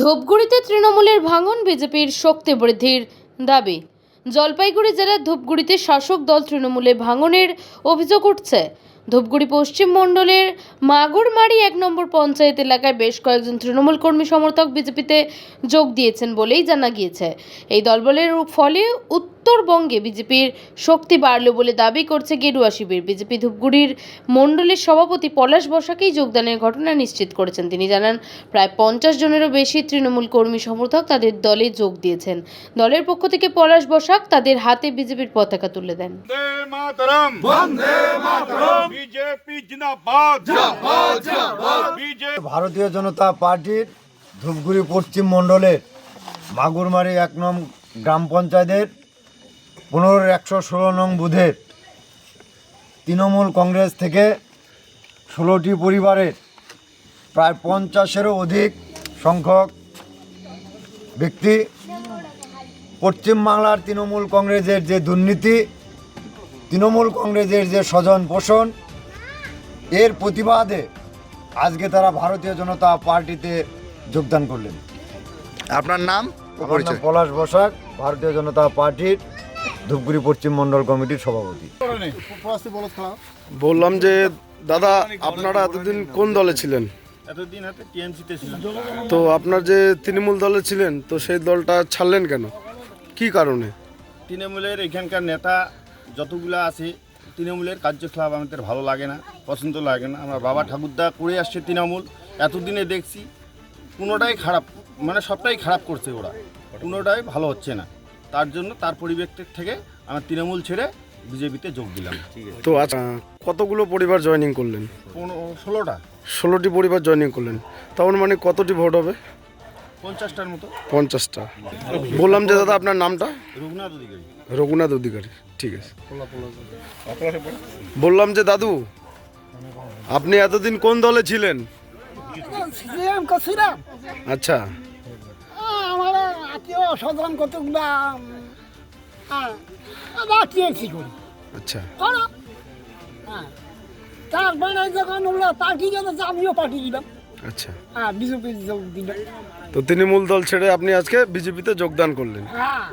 ধূপগুড়িতে তৃণমূলের ভাঙন বিজেপির শক্তি বৃদ্ধির দাবি। জলপাইগুড়ি জেলার ধূপগুড়িতে শাসক দল তৃণমূলে ভাঙনের অভিযোগ উঠছে। ধূপগুড়ি পশ্চিম মণ্ডলের মাগুরমারি এক নম্বর পঞ্চায়েত এলাকায় বেশ কয়েকজন তৃণমূল কর্মী সমর্থক বিজেপিতে যোগ দিয়েছেন বলেই জানা গিয়েছে। এই দলবলের ফলে উত্তরবঙ্গে বিজেপির শক্তি বাড়ল বলে দাবি করছে গেরুয়া শিবির। বিজেপি ধূপগুড়ির মণ্ডলের সভাপতি পলাশ বসাকেই যোগদানের ঘটনা নিশ্চিত করেছেন। তিনি জানান প্রায় পঞ্চাশ জনেরও বেশি তৃণমূল কর্মী সমর্থক তাদের দলে যোগ দিয়েছেন। দলের পক্ষ থেকে পলাশ বসাক তাদের হাতে বিজেপির পতাকা তুলে দেন। ভারতীয় জনতা পার্টির ধূপগুড়ি পশ্চিম মন্ডলের মাগুরমারি এক নং গ্রাম পঞ্চায়েতের পনেরো একশো ষোলো নং বুধের তৃণমূল কংগ্রেস থেকে ষোলোটি পরিবারের প্রায় পঞ্চাশেরও অধিক সংখ্যক ব্যক্তি পশ্চিমবাংলার তৃণমূল কংগ্রেসের যে দুর্নীতি তৃণমূল কংগ্রেসের যে স্বজন পোষণ এর প্রতিবাদে আজকে তারা ভারতীয় জনতা পার্টিতে যোগদান করলেন। আপনার নাম ও আমার নাম পলাশ বসাক ভারতীয় জনতা পার্টির ধূপগুড়ি পশ্চিম মণ্ডল কমিটির সভাপতি। বললাম যে দাদা আপনারা এতদিন কোন দলে ছিলেন? তো আপনার যে তৃণমূল দলে ছিলেন তো সেই দলটা ছাড়লেন কেন? কি কারণে? তৃণমূলের এখানকার নেতা যতগুলো আছে তৃণমূলের কার্যকলাপ আমাদের ভালো লাগে না পছন্দ লাগে না। আমার বাবা ঠাকুরদা করে আসছে তৃণমূল এতদিনে দেখছি কোনোটাই খারাপ মানে সবটাই খারাপ করছে ওরা কোনোটাই ভালো হচ্ছে না। তার জন্য তার পরিপ্রেক্ষিত থেকে আমার তৃণমূল ছেড়ে বিজেপিতে যোগ দিলাম। তো আচ্ছা কতগুলো পরিবার জয়েনিং করলেন? পনেরো ষোলোটা। ষোলোটি পরিবার জয়েনিং করলেন। তখন মানে কতটি ভোট হবে? পঞ্চাশটার মতো। পঞ্চাশটা। বললাম যে দাদা আপনার নামটা? রঘুনাথ অধিকারী। রঘুনাথ অধিকারী ঠিক আছে। বললাম যে দাদু আপনি এতদিন কোন দলে ছিলেন? আচ্ছা। আমার আত্মীয় স্বজন কতগুলা টিএমসি করি আচ্ছা। তারপরে যখন ওরা পার্টি গেল আমিও পার্টি দিলাম। আচ্ছা। হ্যাঁ বিজেপি যোগ দিল। তো তৃণমূল দল ছেড়ে আপনি আজকে বিজেপিতে যোগদান করলেন। হ্যাঁ।